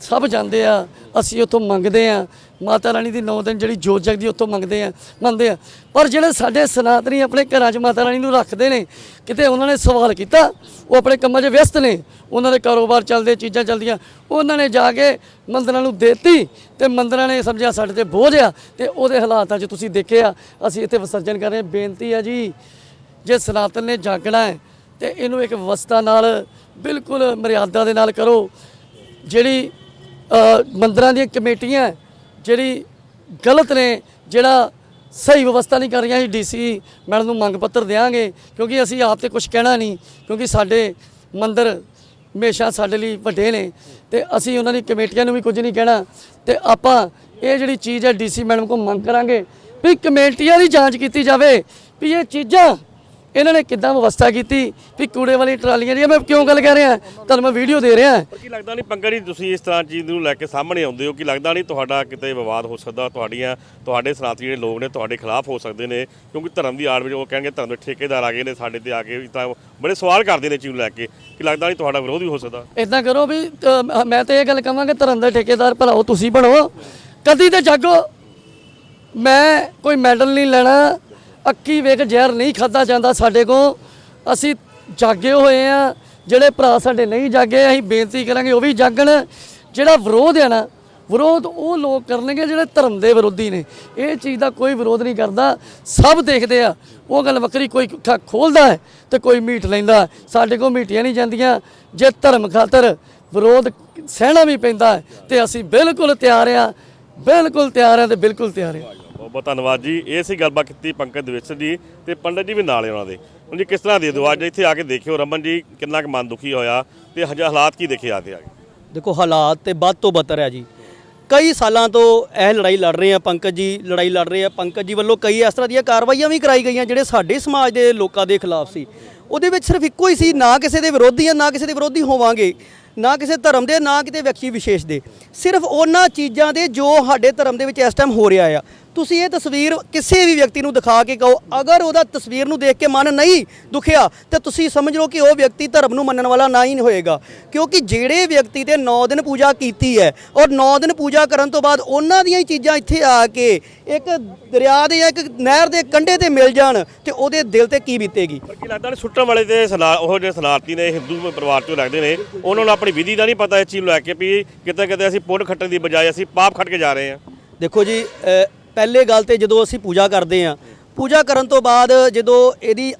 ਸਭ ਜਾਂਦੇ ਆ, ਅਸੀਂ ਉੱਥੋਂ ਮੰਗਦੇ ਆ। ਮਾਤਾ ਰਾਣੀ ਦੀ ਨੌ ਦਿਨ ਜਿਹੜੀ ਜੋਤ ਜਗਦੀ, ਉੱਥੋਂ ਮੰਗਦੇ ਆ, ਮੰਨਦੇ ਆ। ਪਰ ਜਿਹੜੇ ਸਾਡੇ ਸਨਾਤਨੀ ਆਪਣੇ ਘਰਾਂ 'ਚ ਮਾਤਾ ਰਾਣੀ ਨੂੰ ਰੱਖਦੇ ਨੇ, ਕਿਤੇ ਉਹਨਾਂ ਨੇ ਸਵਾਲ ਕੀਤਾ, ਉਹ ਆਪਣੇ ਕੰਮਾਂ 'ਚ ਵਿਅਸਤ ਨੇ। ਉਹਨਾਂ ਦੇ ਕਾਰੋਬਾਰ ਚੱਲਦੇ, ਚੀਜ਼ਾਂ ਚੱਲਦੀਆਂ। ਉਹਨਾਂ ਨੇ ਜਾ ਕੇ ਮੰਦਰਾਂ ਨੂੰ ਦੇਤੀ ਤੇ ਮੰਦਰਾਂ ਨੇ ਸਮਝਿਆ ਸਾਡੇ ਤੇ ਬੋਝ ਆ ਤੇ ਉਹਦੇ ਹਾਲਾਤਾਂ 'ਚ ਤੁਸੀਂ ਦੇਖਿਆ। ਅਸੀਂ ਇੱਥੇ ਵਿਸਰਜਨ ਕਰ ਰਹੇ ਬੇਨਤੀ ਆ ਜੀ, ਜੇ ਸਨਾਤਨ ਨੇ ਜਾਗਣਾ ਹੈ ਤੇ ਇਹਨੂੰ ਇੱਕ ਵਿਵਸਥਾ ਨਾਲ ਬਿਲਕੁਲ ਮਰਿਆਦਾ ਦੇ ਨਾਲ ਕਰੋ। ਜਿਹੜੀ ਮੰਦਰਾਂ ਦੀਆਂ ਕਮੇਟੀਆਂ, ਜਿਹੜੀ ਗਲਤ ਨੇ, ਜਿਹੜਾ ਸਹੀ ਵਿਵਸਥਾ ਨਹੀਂ ਕਰ ਰਹੀਆਂ ਅਸੀਂ ਡੀਸੀ ਮੈਡਮ ਨੂੰ ਮੰਗ ਪੱਤਰ ਦੇਵਾਂਗੇ ਕਿਉਂਕਿ ਅਸੀਂ ਆਪ ਤੇ ਕੁਝ ਕਹਿਣਾ ਨਹੀਂ, ਕਿਉਂਕਿ ਸਾਡੇ ਮੰਦਰ ਹਮੇਸ਼ਾ ਸਾਡੇ ਲਈ ਵੱਡੇ ਨੇ ਤੇ ਅਸੀਂ ਉਹਨਾਂ ਦੀ ਕਮੇਟੀਆਂ ਨੂੰ ਵੀ ਕੁਝ ਨਹੀਂ ਕਹਿਣਾ। ਤੇ ਆਪਾਂ ਇਹ ਜਿਹੜੀ ਚੀਜ਼ ਹੈ ਡੀਸੀ ਮੈਡਮ ਕੋਲ ਮੰਗ ਕਰਾਂਗੇ ਵੀ ਕਮੇਟੀਆਂ ਦੀ ਜਾਂਚ ਕੀਤੀ ਜਾਵੇ ਵੀ ਇਹ ਚੀਜ਼ਾਂ ਇਹਨਾਂ ਨੇ ਕਿੱਦਾਂ ਵਿਵਸਥਾ ਕੀਤੀ ਵੀ ਕੂੜੇ ਵਾਲੀ ਟਰਾਲੀਆਂ ਜਿਹੜੀਆਂ ਮੈਂ ਕਿਉਂ ਗੱਲ ਕਰ ਰਿਹਾ? ਤੁਹਾਨੂੰ ਮੈਂ ਵੀਡੀਓ ਦੇ ਰਿਹਾ। ਕੀ ਲੱਗਦਾ ਨਹੀਂ ਪੰਕਜ ਜੀ ਤੁਸੀਂ ਇਸ ਤਰ੍ਹਾਂ ਚੀਜ਼ ਨੂੰ ਲੈ ਕੇ ਸਾਹਮਣੇ ਆਉਂਦੇ ਹੋ ਕਿ ਲੱਗਦਾ ਨਹੀਂ ਤੁਹਾਡਾ ਕਿਤੇ ਵਿਵਾਦ ਹੋ ਸਕਦਾ? ਤੁਹਾਡੀਆਂ ਤੁਹਾਡੇ ਸਨਾਤਨੀ ਜਿਹੜੇ ਲੋਕ ਨੇ ਤੁਹਾਡੇ ਖਿਲਾਫ ਹੋ ਸਕਦੇ ਨੇ ਕਿਉਂਕਿ ਧਰਮ ਦੀ ਆੜ ਵਿੱਚ ਉਹ ਕਹਿਣਗੇ ਧਰਮ ਦੇ ਠੇਕੇਦਾਰ ਆ ਗਏ ਨੇ ਸਾਡੇ ਤੇ ਆ ਕੇ ਤਰ੍ਹਾਂ ਬੜੇ ਸਵਾਲ ਕਰਦੇ ਨੇ ਚੀਜ਼ ਨੂੰ ਲੈ ਕੇ। ਕਿ ਲੱਗਦਾ ਨਹੀਂ ਤੁਹਾਡਾ ਵਿਰੋਧ ਵੀ ਹੋ ਸਕਦਾ? ਇਦਾਂ ਕਰੋ ਵੀ ਅ, ਮੈਂ ਤਾਂ ਇਹ ਗੱਲ ਕਹਾਂਗਾ ਧਰਮ ਦੇ ਠੇਕੇਦਾਰ ਭਲਾਓ ਤੁਸੀਂ ਬਣੋ। ਕਦੀ ਤੇ ਜਾਗੋ। ਮੈਂ ਕੋਈ ਮੈਡਲ ਨਹੀਂ ਲੈਣਾ ਅੱਕੀ ਵੇਖ ਜ਼ਹਿਰ ਨਹੀਂ ਖਾਦਾ ਜਾਂਦਾ ਸਾਡੇ ਕੋਲ। ਅਸੀਂ ਜਾਗੇ ਹੋਏ ਆ, ਜਿਹੜੇ ਭਰਾ ਸਾਡੇ ਨਹੀਂ ਜਾਗੇ, ਅਸੀਂ ਬੇਨਤੀ ਕਰਾਂਗੇ ਉਹ ਵੀ ਜਾਗਣ। ਜਿਹੜਾ ਵਿਰੋਧ ਹੈ ਨਾ, ਵਿਰੋਧ ਉਹ ਲੋਕ ਕਰਨਗੇ ਜਿਹੜੇ ਧਰਮ ਦੇ ਵਿਰੋਧੀ ਨੇ। ਇਹ ਚੀਜ਼ ਦਾ ਕੋਈ ਵਿਰੋਧ ਨਹੀਂ ਕਰਦਾ। ਸਭ ਦੇਖਦੇ ਆ। ਉਹ ਗੱਲ ਵੱਖਰੀ, ਕੋਈ ਅੱਖਾਂ ਖੋਲਦਾ ਹੈ ਤੇ ਕੋਈ ਮੀਟ ਲੈਂਦਾ ਸਾਡੇ ਕੋਲ ਮੀਟੀਆਂ ਨਹੀਂ ਜਾਂਦੀਆਂ। ਜੇ ਧਰਮ ਖਾਤਰ ਵਿਰੋਧ ਸਹਿਣਾ ਵੀ ਪੈਂਦਾ ਹੈ ਤੇ ਅਸੀਂ ਬਿਲਕੁਲ ਤਿਆਰ ਆ। ਬਿਲਕੁਲ ਤਿਆਰ ਆ ਤੇ ਬਿਲਕੁਲ ਤਿਆਰ ਆ। ਬਹੁਤ ਧੰਨਵਾਦ ਜੀ। ਇਹ ਸੀ ਗੱਲਬਾਤ ਕੀਤੀ ਪੰਕਜ ਦਵੇਸਰ ਜੀ ਤੇ ਪੰਡਤ ਜੀ ਵੀ ਨਾਲ ਉਹਨਾਂ ਦੇ। ਹੁਣ ਜੀ ਕਿਸ ਤਰ੍ਹਾਂ ਦੇ ਦਿਓ? ਅੱਜ ਇੱਥੇ ਆ ਕੇ ਦੇਖਿਓ। ਰਮਨ ਜੀ, ਕਿੰਨਾ ਕੁ ਮਨ ਦੁਖੀ ਹੋਇਆ ਤੇ ਹਜੇ ਹਾਲਾਤ ਕੀ ਦੇਖੇ ਆਦੇ ਆ ਦੇਖੋ, ਹਾਲਾਤ ਤੇ ਵੱਧ ਤੋਂ ਬੱਤਰ ਹੈ ਜੀ। ਕਈ ਸਾਲਾਂ ਤੋਂ ਇਹ ਲੜਾਈ ਲੜ ਰਹੇ ਆ ਪੰਕਜ ਜੀ, ਲੜਾਈ ਲੜ ਰਹੇ ਆ। ਪੰਕਜ ਜੀ ਵੱਲੋਂ ਕਈ ਇਸ ਤਰ੍ਹਾਂ ਦੀਆਂ ਕਾਰਵਾਈਆਂ ਵੀ ਕਰਾਈ ਗਈਆਂ, ਜਿਹੜੇ ਸਾਡੇ ਸਮਾਜ ਦੇ ਲੋਕਾਂ ਦੇ ਖਿਲਾਫ ਸੀ। ਉਹਦੇ ਵਿੱਚ ਸਿਰਫ ਇੱਕੋ ਹੀ ਸੀ, ਨਾ ਕਿਸੇ ਦੇ ਵਿਰੋਧੀ ਆ, ਨਾ ਕਿਸੇ ਦੇ ਵਿਰੋਧੀ ਹੋਵਾਂਗੇ। ਨਾ ਕਿਸੇ ਧਰਮ ਦੇ, ਨਾ ਕਿਤੇ ਵਿਅਕਤੀ ਵਿਸ਼ੇਸ਼ ਦੇ। ਸਿਰਫ ਉਹਨਾਂ ਚੀਜ਼ਾਂ ਦੇ ਜੋ ਸਾਡੇ ਧਰਮ ਦੇ ਵਿੱਚ ਇਸ ਟਾਈਮ ਹੋ ਰਿਹਾ ਆ। ਤੁਸੀਂ ਇਹ ਤਸਵੀਰ ਕਿਸੇ ਵੀ ਵਿਅਕਤੀ ਨੂੰ ਦਿਖਾ ਕੇ ਕਹੋ। ਅਗਰ ਉਹਦਾ ਤਸਵੀਰ ਨੂੰ ਦੇਖ ਕੇ ਮਨ ਨਹੀਂ ਦੁਖਿਆ ਤਾਂ ਤੁਸੀਂ ਸਮਝ ਲਓ ਕਿ ਉਹ ਵਿਅਕਤੀ ਧਰਮ ਨੂੰ ਮੰਨਣ ਵਾਲਾ ਨਾ ਹੀ ਹੋਏਗਾ। ਕਿਉਂਕਿ ਜਿਹੜੇ ਵਿਅਕਤੀ ਤੇ 9 ਦਿਨ ਪੂਜਾ ਕੀਤੀ ਹੈ ਔਰ 9 ਦਿਨ ਪੂਜਾ ਕਰਨ ਤੋਂ ਬਾਅਦ ਉਹਨਾਂ ਦੀਆਂ ਹੀ ਚੀਜ਼ਾਂ ਇੱਥੇ ਆ ਕੇ ਇੱਕ ਦਰਿਆ ਦੇ ਜਾਂ ਇੱਕ ਨਹਿਰ ਦੇ ਕੰਢੇ ਤੇ ਮਿਲ ਜਾਣ ਤੇ ਉਹਦੇ ਦਿਲ ਤੇ ਕੀ ਬੀਤੇਗੀ? ਪਰ ਕੀ ਲੱਗਦਾ ਨਹੀਂ ਸੁੱਟਣ ਵਾਲੇ ਤੇ ਉਹ ਜਿਹੜੇ ਸਨਾਰਤੀ ਨੇ ਹਿੰਦੂ ਪਰਿਵਾਰ ਚੋਂ ਲੱਗਦੇ ਨੇ ਉਹਨਾਂ ਨੂੰ ਆਪਣੀ ਵਿਧੀ ਦਾ ਨਹੀਂ ਪਤਾ ਇਸ ਚੀਜ਼ ਨੂੰ ਲੈ ਕੇ ਵੀ ਕਿਤੇ ਕਿਤੇ ਅਸੀਂ ਪੁੰਨ ਖੱਟਣ ਦੀ ਬਜਾਏ ਅਸੀਂ ਪਾਪ ਖੱਟ ਕੇ ਜਾ ਰਹੇ ਹਾਂ। ਦੇਖੋ ਜੀ ਪਹਿਲੇ ਗੱਲ ਤੇ ਜਦੋਂ ਅਸੀਂ ਪੂਜਾ ਕਰਦੇ ਹਾਂ, ਪੂਜਾ ਕਰਨ ਤੋਂ ਬਾਅਦ ਜਦੋਂ ਇਹਦੀ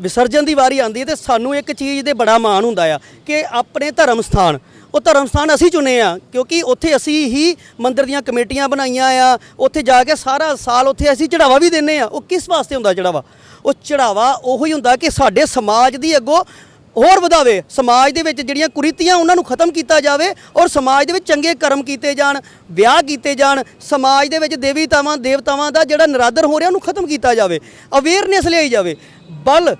ਵਿਸਰਜਨ ਦੀ ਵਾਰੀ ਆਉਂਦੀ ਹੈ ਤੇ ਸਾਨੂੰ ਇੱਕ ਚੀਜ਼ ਦੇ ਬੜਾ ਮਾਣ ਹੁੰਦਾ ਆ ਕਿ ਆਪਣੇ ਧਰਮ ਸਥਾਨ, ਉਹ ਧਰਮ ਸਥਾਨ ਅਸੀਂ ਚੁਣੇ ਆ, ਕਿਉਂਕਿ ਉੱਥੇ ਅਸੀਂ ਹੀ ਮੰਦਿਰ ਦੀਆਂ ਕਮੇਟੀਆਂ ਬਣਾਈਆਂ ਆ, ਉੱਥੇ ਜਾ ਕੇ ਸਾਰਾ ਸਾਲ ਉੱਥੇ ਅਸੀਂ ਚੜਾਵਾ ਵੀ ਦਿੰਨੇ ਆ। ਉਹ ਕਿਸ ਵਾਸਤੇ ਹੁੰਦਾ ਚੜਾਵਾ? ਉਹ ਚੜਾਵਾ ਉਹੋ ਹੀ ਹੁੰਦਾ ਕਿ ਸਾਡੇ ਸਮਾਜ ਦੀ ਅੱਗੋਂ ਹੋਰ ਵਧਾਵੇ। ਸਮਾਜ ਦੇ ਵਿੱਚ ਜਿਹੜੀਆਂ ਕੁਰੀਤੀਆਂ ਉਹਨਾਂ ਨੂੰ ਖਤਮ ਕੀਤਾ ਜਾਵੇ ਔਰ ਸਮਾਜ ਦੇ ਵਿੱਚ ਚੰਗੇ ਕਰਮ ਕੀਤੇ ਜਾਣ, ਵਿਆਹ ਕੀਤੇ ਜਾਣ, ਸਮਾਜ ਦੇ ਵਿੱਚ ਦੇਵੀਤਾਵਾਂ, ਦੇਵਤਾਵਾਂ ਦਾ ਜਿਹੜਾ ਨਰਾਦਰ ਹੋ ਰਿਹਾ ਉਹਨੂੰ ਖਤਮ ਕੀਤਾ ਜਾਵੇ। ਅਵੇਅਰਨੈਸ ਲਿਆਈ ਜਾਵੇ। ਬਲ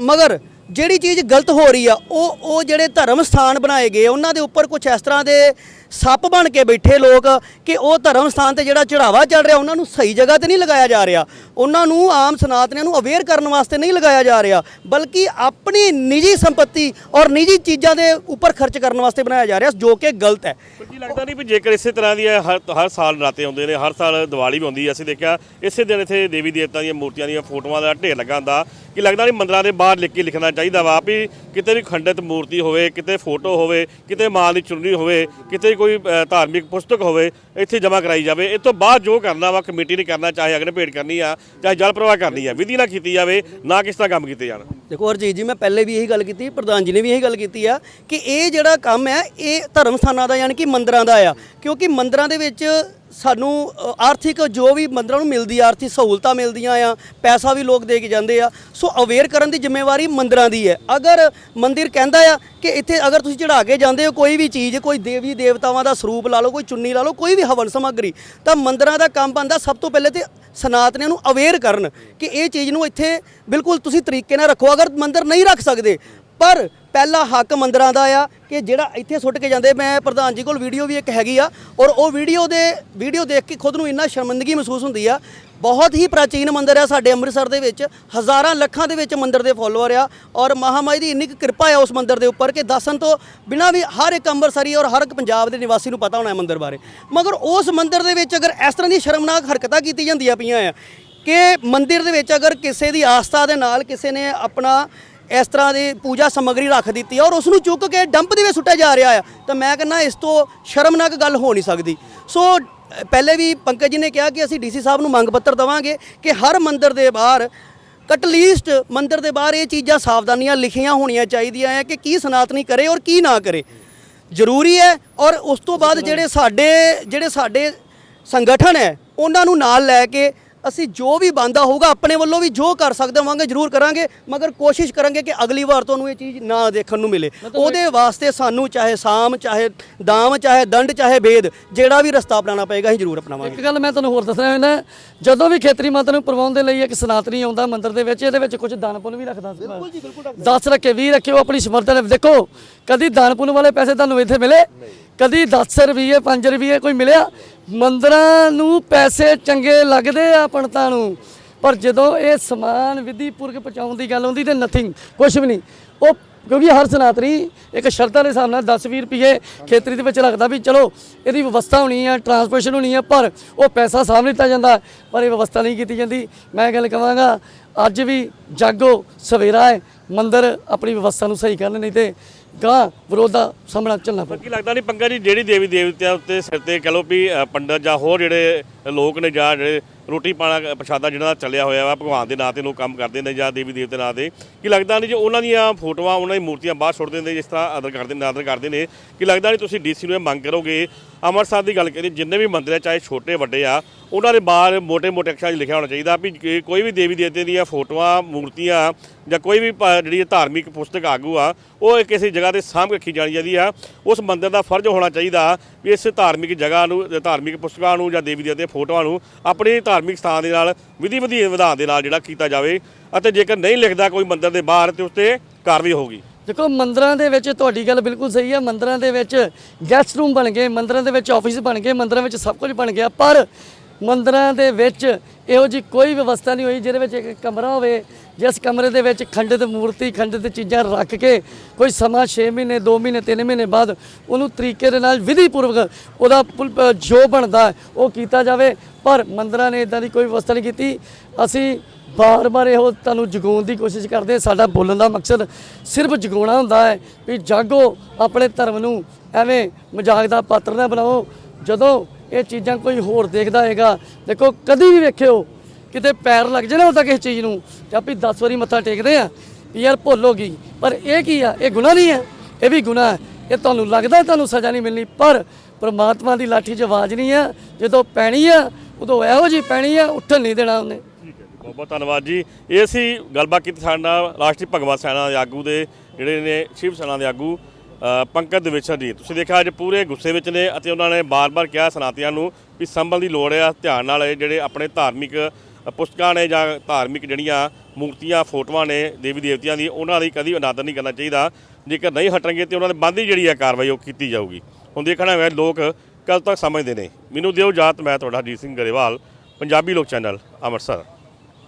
ਮਗਰ ਜਿਹੜੀ ਚੀਜ਼ ਗਲਤ ਹੋ ਰਹੀ ਆ, ਉਹ ਉਹ ਜਿਹੜੇ ਧਰਮ ਸਥਾਨ ਬਣਾਏ ਗਏ ਉਹਨਾਂ ਦੇ ਉੱਪਰ ਕੁਝ ਇਸ ਤਰ੍ਹਾਂ ਦੇ ਸੱਪ ਬਣ ਕੇ ਬੈਠੇ ਲੋਕ ਕਿ ਉਹ ਧਰਮ ਸਥਾਨ ਤੇ ਜਿਹੜਾ ਚੜਾਵਾ ਚੱਲ ਰਿਹਾ, ਉਹਨਾਂ ਨੂੰ ਸਹੀ ਜਗ੍ਹਾ ਤੇ ਨਹੀਂ ਲਗਾਇਆ ਜਾ ਰਿਹਾ। ਉਹਨਾਂ ਨੂੰ ਆਮ ਸਨਾਤਨੀਆਂ ਨੂੰ ਅਵੇਅਰ ਕਰਨ ਵਾਸਤੇ ਨਹੀਂ ਲਗਾਇਆ ਜਾ ਰਿਹਾ, ਬਲਕਿ ਆਪਣੀ ਨਿੱਜੀ ਸੰਪਤੀ ਔਰ ਨਿੱਜੀ ਚੀਜ਼ਾਂ ਦੇ ਉੱਪਰ ਖਰਚ ਕਰਨ ਵਾਸਤੇ ਬਣਾਇਆ ਜਾ ਰਿਹਾ, ਜੋ ਕਿ ਗਲਤ ਹੈ। ਜੀ ਲੱਗਦਾ ਨਹੀਂ ਵੀ ਜੇਕਰ ਇਸੇ ਤਰ੍ਹਾਂ ਦੀ ਹਰ ਹਰ ਸਾਲ ਨਰਾਤੇ ਆਉਂਦੇ ਨੇ, ਹਰ ਸਾਲ ਦੀਵਾਲੀ ਵੀ ਆਉਂਦੀ ਹੈ, ਅਸੀਂ ਦੇਖਿਆ ਇਸੇ ਦਿਨ ਇੱਥੇ ਦੇਵੀ ਦੇਵਤਾ ਦੀਆਂ ਮੂਰਤੀਆਂ ਦੀਆਂ ਫੋਟੋਆਂ ਦਾ ਢੇਰ ਲੱਗਾ ਹੁੰਦਾ। ਕਿ ਲੱਗਦਾ ਨਹੀਂ ਮੰਦਰਾਂ ਦੇ ਬਾਹਰ ਲਿਖ ਕੇ ਲਿਖਣਾ ਚਾਹੀਦਾ ਵਾ ਵੀ ਕਿਤੇ ਵੀ ਖੰਡਿਤ ਮੂਰਤੀ ਹੋਵੇ, ਕਿਤੇ ਫੋਟੋ ਹੋਵੇ, ਕਿਤੇ ਮਾਂ ਦੀ ਚੁੰਨੀ ਹੋਵੇ, ਕਿਤੇ ਕੋਈ ਧਾਰਮਿਕ ਪੁਸਤਕ ਹੋਵੇ, ਇੱਥੇ ਜਮ੍ਹਾਂ ਕਰਾਈ ਜਾਵੇ। ਇਸ ਤੋਂ ਬਾਅਦ ਜੋ ਕਰਨਾ ਵਾ, ਕਮੇਟੀ ਨੇ ਕਰਨਾ, ਚਾਹੇ ਅਗਨ ਭੇਟ ਕਰਨੀ ਆ, ਚਾਹੇ ਜਲ ਪ੍ਰਵਾਹ ਕਰਨੀ ਆ, ਵਿਧੀ ਨਾਲ ਕੀਤੀ ਜਾਵੇ, ਨਾ ਕਿਸ ਤਰ੍ਹਾਂ ਕੰਮ ਕੀਤੇ ਜਾਣ। ਦੇਖੋ ਹਰਜੀਤ ਜੀ, ਮੈਂ ਪਹਿਲੇ ਵੀ ਇਹੀ ਗੱਲ ਕੀਤੀ, ਪ੍ਰਧਾਨ ਜੀ ਨੇ ਵੀ ਇਹੀ ਗੱਲ ਕੀਤੀ ਆ, ਕਿ ਇਹ ਜਿਹੜਾ ਕੰਮ ਹੈ, ਇਹ ਧਰਮ ਸਥਾਨਾਂ ਦਾ, ਯਾਨੀ ਕਿ ਮੰਦਰਾਂ ਦਾ ਆ। ਕਿਉਂਕਿ ਮੰਦਰਾਂ ਦੇ ਵਿੱਚ ਸਾਨੂੰ ਆਰਥਿਕ ਜੋ ਵੀ ਮੰਦਰਾਂ ਨੂੰ ਮਿਲਦੀ ਆਰਥਿਕ ਸਹੂਲਤਾਂ ਮਿਲਦੀਆਂ ਆ, ਪੈਸਾ ਵੀ ਲੋਕ ਦੇ ਕੇ ਜਾਂਦੇ ਆ। ਸੋ ਅਵੇਅਰ ਕਰਨ ਦੀ ਜ਼ਿੰਮੇਵਾਰੀ ਮੰਦਰਾਂ ਦੀ ਹੈ। ਅਗਰ ਮੰਦਿਰ ਕਹਿੰਦਾ ਆ ਕਿ ਇੱਥੇ ਅਗਰ ਤੁਸੀਂ ਚੜਾ ਕੇ ਜਾਂਦੇ ਹੋ ਕੋਈ ਵੀ ਚੀਜ਼, ਕੋਈ ਦੇਵੀ ਦੇਵਤਾਵਾਂ ਦਾ ਸਰੂਪ ਲਾ ਲਓ, ਕੋਈ ਚੁੰਨੀ ਲਾ ਲਓ, ਕੋਈ ਵੀ ਹਵਨ ਸਮੱਗਰੀ, ਤਾਂ ਮੰਦਰਾਂ ਦਾ ਕੰਮ ਬਣਦਾ ਸਭ ਤੋਂ ਪਹਿਲੇ ਤੇ ਸਨਾਤਨੀਆਂ ਨੂੰ ਅਵੇਅਰ ਕਰਨ ਕਿ ਇਹ ਚੀਜ਼ ਨੂੰ ਇੱਥੇ ਬਿਲਕੁਲ ਤੁਸੀਂ ਤਰੀਕੇ ਨਾਲ ਰੱਖੋ। ਅਗਰ ਮੰਦਰ ਨਹੀਂ ਰੱਖ ਸਕਦੇ, ਪਰ ਪਹਿਲਾ ਹੱਕ ਮੰਦਰਾਂ ਦਾ ਆ ਕਿ ਜਿਹੜਾ ਇੱਥੇ ਸੁੱਟ ਕੇ ਜਾਂਦੇ, ਮੈਂ ਪ੍ਰਧਾਨ ਜੀ ਕੋਲ ਵੀਡੀਓ ਵੀ ਇੱਕ ਹੈਗੀ ਆ, ਔਰ ਉਹ ਵੀਡੀਓ ਦੇ, ਵੀਡੀਓ ਦੇਖ ਕੇ ਖੁਦ ਨੂੰ ਇੰਨਾ ਸ਼ਰਮਿੰਦਗੀ ਮਹਿਸੂਸ ਹੁੰਦੀ ਆ। ਬਹੁਤ ਹੀ ਪ੍ਰਾਚੀਨ ਮੰਦਿਰ ਆ ਸਾਡੇ ਅੰਮ੍ਰਿਤਸਰ ਦੇ ਵਿੱਚ, ਹਜ਼ਾਰਾਂ ਲੱਖਾਂ ਦੇ ਵਿੱਚ ਮੰਦਿਰ ਦੇ ਫੋਲੋਅਰ ਆ, ਔਰ ਮਹਾਮਾਈ ਦੀ ਇੰਨੀ ਕੁ ਕਿਰਪਾ ਆ ਉਸ ਮੰਦਿਰ ਦੇ ਉੱਪਰ ਕਿ ਦੱਸਣ ਤੋਂ ਬਿਨਾਂ ਵੀ ਹਰ ਇੱਕ ਅੰਮ੍ਰਿਤਸਰੀ ਔਰ ਹਰ ਇੱਕ ਪੰਜਾਬ ਦੇ ਨਿਵਾਸੀ ਨੂੰ ਪਤਾ ਹੋਣਾ ਹੈ ਮੰਦਿਰ ਬਾਰੇ। ਮਗਰ ਉਸ ਮੰਦਿਰ ਦੇ ਵਿੱਚ ਅਗਰ ਇਸ ਤਰ੍ਹਾਂ ਦੀ ਸ਼ਰਮਨਾਕ ਹਰਕਤਾਂ ਕੀਤੀ ਜਾਂਦੀਆਂ ਪਈਆਂ ਆ ਕਿ ਮੰਦਿਰ ਦੇ ਵਿੱਚ ਅਗਰ ਕਿਸੇ ਦੀ ਆਸਥਾ ਦੇ ਨਾਲ ਕਿਸੇ ਨੇ ਆਪਣਾ ਇਸ ਤਰ੍ਹਾਂ ਦੀ ਪੂਜਾ ਸਮੱਗਰੀ ਰੱਖ ਦਿੱਤੀ ਔਰ ਉਸ ਨੂੰ ਚੁੱਕ ਕੇ ਡੰਪ ਦੇ ਵਿੱਚ ਸੁੱਟਿਆ ਜਾ ਰਿਹਾ ਆ। ਤਾਂ ਮੈਂ ਕਹਿੰਦਾ ਇਸ ਤੋਂ ਸ਼ਰਮਨਾਕ ਗੱਲ ਹੋ ਨਹੀਂ ਸਕਦੀ। ਸੋ ਪਹਿਲੇ ਵੀ ਪੰਕਜ ਜੀ ਨੇ ਕਿਹਾ ਕਿ ਅਸੀਂ ਡੀਸੀ ਸਾਹਿਬ ਨੂੰ ਮੰਗ ਪੱਤਰ ਦਵਾਂਗੇ ਕਿ ਹਰ ਮੰਦਿਰ ਦੇ ਬਾਹਰ ਕਟ ਲੀਸਟ ਮੰਦਿਰ ਦੇ ਬਾਹਰ ਇਹ ਚੀਜ਼ਾਂ ਸਾਵਧਾਨੀਆਂ ਲਿਖੀਆਂ ਹੋਣੀਆਂ ਚਾਹੀਦੀਆਂ ਹੈ ਕਿ ਕੀ ਸਨਾਤਨੀ ਕਰੇ ਔਰ ਕੀ ਨਾ ਕਰੇ। ਜ਼ਰੂਰੀ ਹੈ ਔਰ ਉਸ ਤੋਂ ਬਾਅਦ ਜਿਹੜੇ ਸਾਡੇ ਜਿਹੜੇ ਸਾਡੇ ਸੰਗਠਨ ਹੈ, ਉਹਨਾਂ ਨੂੰ ਨਾਲ ਲੈ ਕੇ ਅਸੀਂ ਜੋ ਵੀ ਬੰਦਾ ਹੋਊਗਾ ਆਪਣੇ ਵੱਲੋਂ ਵੀ ਜੋ ਕਰ ਸਕਦੇ ਹੋਵਾਂਗੇ ਜ਼ਰੂਰ ਕਰਾਂਗੇ ਮਗਰ ਕੋਸ਼ਿਸ਼ ਕਰਾਂਗੇ ਕਿ ਅਗਲੀ ਵਾਰ ਤੁਹਾਨੂੰ ਇਹ ਚੀਜ਼ ਨਾ ਦੇਖਣ ਨੂੰ ਮਿਲੇ। ਉਹਦੇ ਵਾਸਤੇ ਸਾਨੂੰ ਚਾਹੇ ਸਾਮ ਚਾਹੇ ਦਾਮ ਚਾਹੇ ਦੰਡ ਚਾਹੇ ਭੇਦ ਜਿਹੜਾ ਵੀ ਰਸਤਾ ਅਪਣਾਉਣਾ ਪਏਗਾ ਅਸੀਂ ਜ਼ਰੂਰ ਅਪਣਾਵਾਂਗੇ। ਇੱਕ ਗੱਲ ਮੈਂ ਤੁਹਾਨੂੰ ਹੋਰ ਦੱਸਣਾ ਚਾਹੁੰਦਾ ਜਦੋਂ ਵੀ ਖੇਤਰੀ ਮੰਦਰ ਨੂੰ ਪ੍ਰਵਾਉਣ ਦੇ ਲਈ ਇੱਕ ਸਨਾਤਨੀ ਆਉਂਦਾ ਮੰਦਰ ਦੇ ਵਿੱਚ ਇਹਦੇ ਵਿੱਚ ਕੁਝ ਦਾਨ ਪੁੰਨ ਵੀ ਰੱਖਦਾ ਸੀ। ਬਿਲਕੁਲ ਜੀ ਬਿਲਕੁਲ 10 ਰੱਖੇ 20 ਰੱਖੇ ਉਹ ਆਪਣੀ ਸਮਰੱਥਾ ਨਾਲ ਦੇਖੋ ਕਦੀ ਦਾਨ ਪੁੰਨ ਵਾਲੇ ਪੈਸੇ ਤੁਹਾਨੂੰ ਇੱਥੇ ਮਿਲੇ ਕਦੀ 10 ਰੁਪਏ 5 ਰੁਪਏ ਕੋਈ ਮਿਲਿਆ ਮੰਦਰਾਂ ਨੂੰ ਪੈਸੇ ਚੰਗੇ ਲੱਗਦੇ ਆ ਪੰਡਤਾਂ ਨੂੰ, ਪਰ ਜਦੋਂ ਇਹ ਸਮਾਨ ਵਿਧੀ ਪੂਰਕ ਪਹੁੰਚਾਉਣ ਦੀ ਗੱਲ ਹੁੰਦੀ ਤੇ ਨਥਿੰਗ ਕੁਝ ਵੀ ਨਹੀਂ। ਉਹ ਕਿਉਂਕਿ ਹਰ ਸਨਾਤਨੀ ਇੱਕ ਸ਼ਰਤਾਂ ਦੇ ਹਿਸਾਬ ਨਾਲ 10-20 ਰੁਪਏ ਖੇਤਰੀ ਦੇ ਵਿੱਚ ਰੱਖਦਾ ਵੀ ਚਲੋ ਇਹਦੀ ਵਿਵਸਥਾ ਹੋਣੀ ਹੈ ਟਰਾਂਸਪੋਰਟੇਸ਼ਨ ਹੋਣੀ ਹੈ ਪਰ ਉਹ ਪੈਸਾ ਸਾਂਭ ਲਿੱਤਾ ਜਾਂਦਾ, ਪਰ ਇਹ ਵਿਵਸਥਾ ਨਹੀਂ ਕੀਤੀ ਜਾਂਦੀ। ਮੈਂ ਗੱਲ ਕਹਾਂਗਾ ਅੱਜ ਵੀ ਜਾਗੋ ਸਵੇਰਾ ਹੈ, ਮੰਦਰ ਆਪਣੀ ਵਿਵਸਥਾ ਨੂੰ ਸਹੀ ਕਰਨ, ਨਹੀਂ ਤੇ ਗਾਂ ਵਿਰੋਧ ਦਾ ਸਾਹਮਣਾ ਚੱਲਣਾ ਪਊ। ਕੀ ਲੱਗਦਾ ਨਹੀਂ ਪੰਗਾ ਜੀ ਜਿਹੜੀ ਦੇਵੀ ਦੇਵਤਿਆਂ ਉੱਤੇ ਸਿਰ ਤੇ ਕਹ ਲੋ ਵੀ ਅ, ਪੰਡਤ ਜਾਂ ਹੋਰ ਜਿਹੜੇ ਲੋਕ ਨੇ ਜਾਂ ਜਿਹੜੇ ਰੋਟੀ ਪਾਣਾ ਪ੍ਰਸ਼ਾਦਾ ਜਿਹਨਾਂ ਦਾ ਚੱਲਿਆ ਹੋਇਆ ਵਾ ਭਗਵਾਨ ਦੇ ਨਾਂ ਤੇ ਲੋਕ ਕੰਮ ਕਰਦੇ ਨੇ ਜਾਂ ਦੇਵੀ ਦੇਵਤੇ ਨਾਂ ਤੇ ਕੀ ਲੱਗਦਾ ਨਹੀਂ ਜੇ ਉਹਨਾਂ ਦੀਆਂ ਫੋਟੋਆਂ ਉਹਨਾਂ ਦੀ ਮੂਰਤੀਆਂ ਬਾਹਰ ਸੁੱਟ ਦਿੰਦੇ ਜਿਸ ਤਰ੍ਹਾਂ ਅਦਰ ਕਰਦੇ ਨੇ ਆਦਰ ਕਰਦੇ ਨੇ ਕੀ ਲੱਗਦਾ ਨਹੀਂ ਤੁਸੀਂ ਡੀਸੀ ਨੂੰ ਇਹ ਮੰਗ ਕਰੋਗੇ ਅੰਮ੍ਰਿਤਸਰ ਦੀ ਗੱਲ ਕਰੀਏ, ਜਿੰਨੇ ਵੀ ਮੰਦਿਰ ਆ, ਚਾਹੇ ਛੋਟੇ, ਵੱਡੇ ਆ, ਉਹਨਾਂ ਦੇ ਬਾਹਰ ਮੋਟੇ ਮੋਟੇ ਅੱਖਰਾਂ 'ਚ ਲਿਖਿਆ ਹੋਣਾ ਚਾਹੀਦਾ ਵੀ ਕੋਈ ਵੀ ਦੇਵੀ ਦੇਵਤੇ ਦੀਆਂ ਫੋਟੋਆਂ, ਮੂਰਤੀਆਂ ਜਾਂ ਕੋਈ ਵੀ ਜਿਹੜੀ ਧਾਰਮਿਕ ਪੁਸਤਕ ਆਗੂ ਆ, ਉਹ ਇੱਕ ਕਿਸੇ ਜਗ੍ਹਾ ਤੇ ਸਾਂਭ ਰੱਖੀ ਜਾਣੀ ਚਾਹੀਦੀ ਆ। ਉਸ ਮੰਦਰ ਦਾ ਫਰਜ਼ ਹੋਣਾ ਚਾਹੀਦਾ ਵੀ ਇਸ ਧਾਰਮਿਕ ਜਗ੍ਹਾ ਨੂੰ, ਧਾਰਮਿਕ ਪੁਸਤਕਾਂ ਨੂੰ ਜਾਂ ਦੇਵੀ ਦੇਵਤੇ ਫੋਟੋਆਂ ਨੂੰ ਆਪਣੇ ਧਾਰਮਿਕ ਸਥਾਨ ਦੇ ਨਾਲ ਵਿਧੀ ਵਿਧੀ ਵਿਧਾਨ ਦੇ ਨਾਲ ਜਿਹੜਾ ਕੀਤਾ ਜਾਵੇ ਅਤੇ ਜੇਕਰ ਨਹੀਂ ਲਿਖਦਾ ਕੋਈ ਮੰਦਰ ਦੇ ਬਾਹਰ, ਤੇ ਉੱਤੇ ਕਾਰਵਾਈ ਹੋਗੀ ਦੇਖੋ, ਮੰਦਰਾਂ ਦੇ ਵਿੱਚ ਤੁਹਾਡੀ ਗੱਲ ਬਿਲਕੁਲ ਸਹੀ ਹੈ। ਮੰਦਰਾਂ ਦੇ ਵਿੱਚ ਗੈਸਟ ਰੂਮ ਬਣ ਗਏ, ਮੰਦਰਾਂ ਦੇ ਵਿੱਚ ਆਫਿਸ ਬਣ ਗਏ, ਮੰਦਰਾਂ ਵਿੱਚ ਸਭ ਕੁਝ ਬਣ ਗਿਆ। ਪਰ ਮੰਦਰਾਂ ਦੇ ਵਿੱਚ ਇਹੋ ਜੀ ਕੋਈ ਵਿਵਸਥਾ ਨਹੀਂ ਹੋਈ ਜਿਹਦੇ ਵਿੱਚ ਇੱਕ ਕਮਰਾ ਹੋਵੇ ਜਿਸ ਕਮਰੇ ਦੇ ਵਿੱਚ ਖੰਡਿਤ ਮੂਰਤੀ ਖੰਡਿਤ ਚੀਜ਼ਾਂ ਰੱਖ ਕੇ ਕੋਈ ਸਮਾਂ 6 ਮਹੀਨੇ 2 ਮਹੀਨੇ 3 ਮਹੀਨੇ ਬਾਅਦ ਉਹਨੂੰ ਤਰੀਕੇ ਦੇ ਨਾਲ ਵਿਧੀ ਪੂਰਵਕ ਉਹਦਾ ਪੁਲ- ਅ, ਜੋ ਬਣਦਾ ਉਹ ਕੀਤਾ ਜਾਵੇ। ਪਰ ਮੰਦਰਾਂ ਨੇ ਇਦਾਂ ਦੀ ਕੋਈ ਵਿਵਸਥਾ ਨਹੀਂ ਕੀਤੀ। ਅਸੀਂ ਬਾਰ-ਬਾਰ ਇਹੋ ਤੁਹਾਨੂੰ ਜਗਾਉਣ ਦੀ ਕੋਸ਼ਿਸ਼ ਕਰਦੇ ਸਾਡਾ ਬੋਲਣ ਦਾ ਮਕਸਦ ਸਿਰਫ ਜਗਾਉਣਾ ਹੁੰਦਾ ਹੈ ਵੀ ਜਾਗੋ ਆਪਣੇ ਧਰਮ ਨੂੰ ਐਵੇਂ ਮਜ਼ਾਕ ਦਾ ਪਾਤਰ ਨਾ ਬਣਾਓ। ਜਦੋਂ ਇਹ ਚੀਜ਼ਾਂ ਕੋਈ ਹੋਰ ਦੇਖਦਾ ਹੈਗਾ ਦੇਖੋ ਕਦੀ ਵੀ ਵੇਖਿਓ ਕਿਤੇ ਪੈਰ ਲੱਗ ਜਾਣਾ ਹੁੰਦਾ ਕਿਸੇ ਚੀਜ਼ ਨੂੰ ਜਾਂ ਵੀ 10 ਵਾਰੀ ਮੱਥਾ ਟੇਕਦੇ ਆ, ਵੀ ਯਾਰ ਭੁੱਲ ਹੋ ਗਈ। ਪਰ ਇਹ ਕੀ ਆ? ਇਹ ਗੁਨਾਹ ਨਹੀਂ ਹੈ ਇਹ ਵੀ ਗੁਨਾਹ ਹੈ ਇਹ ਤੁਹਾਨੂੰ ਲੱਗਦਾ ਤੁਹਾਨੂੰ ਸਜ਼ਾ ਨਹੀਂ ਮਿਲਣੀ, ਪਰ ਪ੍ਰਮਾਤਮਾ ਦੀ ਲਾਠੀ 'ਚ ਆਵਾਜ਼ ਨਹੀਂ ਆ। ਜਦੋਂ ਪੈਣੀ ਆ, ਉਦੋਂ ਇਹੋ ਜੀ ਪੈਣੀ ਆ, ਉੱਠਣ ਨਹੀਂ ਦੇਣਾ ਉਹਨੇ। ਬਹੁਤ ਬਹੁਤ ਧੰਨਵਾਦ ਜੀ। ਇਹ ਸੀ ਗੱਲਬਾਤ ਕੀਤੀ ਸਾਡੇ ਨਾਲ ਰਾਸ਼ਟਰੀ ਭਗਵਤ ਸੈਨਾ ਦੇ ਆਗੂ ਦੇ, ਜਿਹੜੇ ਨੇ ਸ਼ਿਵ ਸੈਨਾ ਦੇ ਆਗੂ ਪੰਕਜ ਦਵੇਸ਼ਰ ਜੀ। ਤੁਸੀਂ ਦੇਖਿਆ ਅੱਜ ਪੂਰੇ ਗੁੱਸੇ ਵਿੱਚ ਨੇ ਅਤੇ ਉਹਨਾਂ ਨੇ ਬਾਰ-ਬਾਰ ਕਿਹਾ ਸਨਾਤੀਆਂ ਨੂੰ ਵੀ ਸੰਭਲ ਦੀ ਲੋੜ ਹੈ ਧਿਆਨ ਨਾਲ ਇਹ ਜਿਹੜੇ ਆਪਣੇ ਧਾਰਮਿਕ ਪੁਸਤਕਾਂ ਨੇ ਜਾਂ ਧਾਰਮਿਕ ਜਿਹੜੀਆਂ ਮੂਰਤੀਆਂ, ਫੋਟੋਆਂ ਨੇ ਦੇਵੀ ਦੇਵਤਿਆਂ ਦੀ, ਉਹਨਾਂ ਦੀ ਕਦੀ ਅਨਾਦਰ ਨਹੀਂ ਕਰਨਾ ਚਾਹੀਦਾ। ਜੇਕਰ ਨਹੀਂ ਹਟਣਗੇ ਤੇ ਉਹਨਾਂ ਦੇ ਬੰਦ ਹੀ ਜਿਹੜੀ ਹੈ ਕਾਰਵਾਈ ਉਹ ਕੀਤੀ ਜਾਊਗੀ। ਹੁਣ ਦੇਖਣਾ ਹੈ ਲੋਕ ਕਦ ਤੱਕ ਸਮਝਦੇ ਨੇ। ਮੈਨੂੰ ਦਿਓ ਜਾਤ ਮੈਂ ਤੁਹਾਡਾ ਅਜੀਤ ਸਿੰਘ ਗਰੇਵਾਲ, ਪੰਜਾਬੀ ਲੋਕ ਚੈਨਲ, ਅੰਮ੍ਰਿਤਸਰ।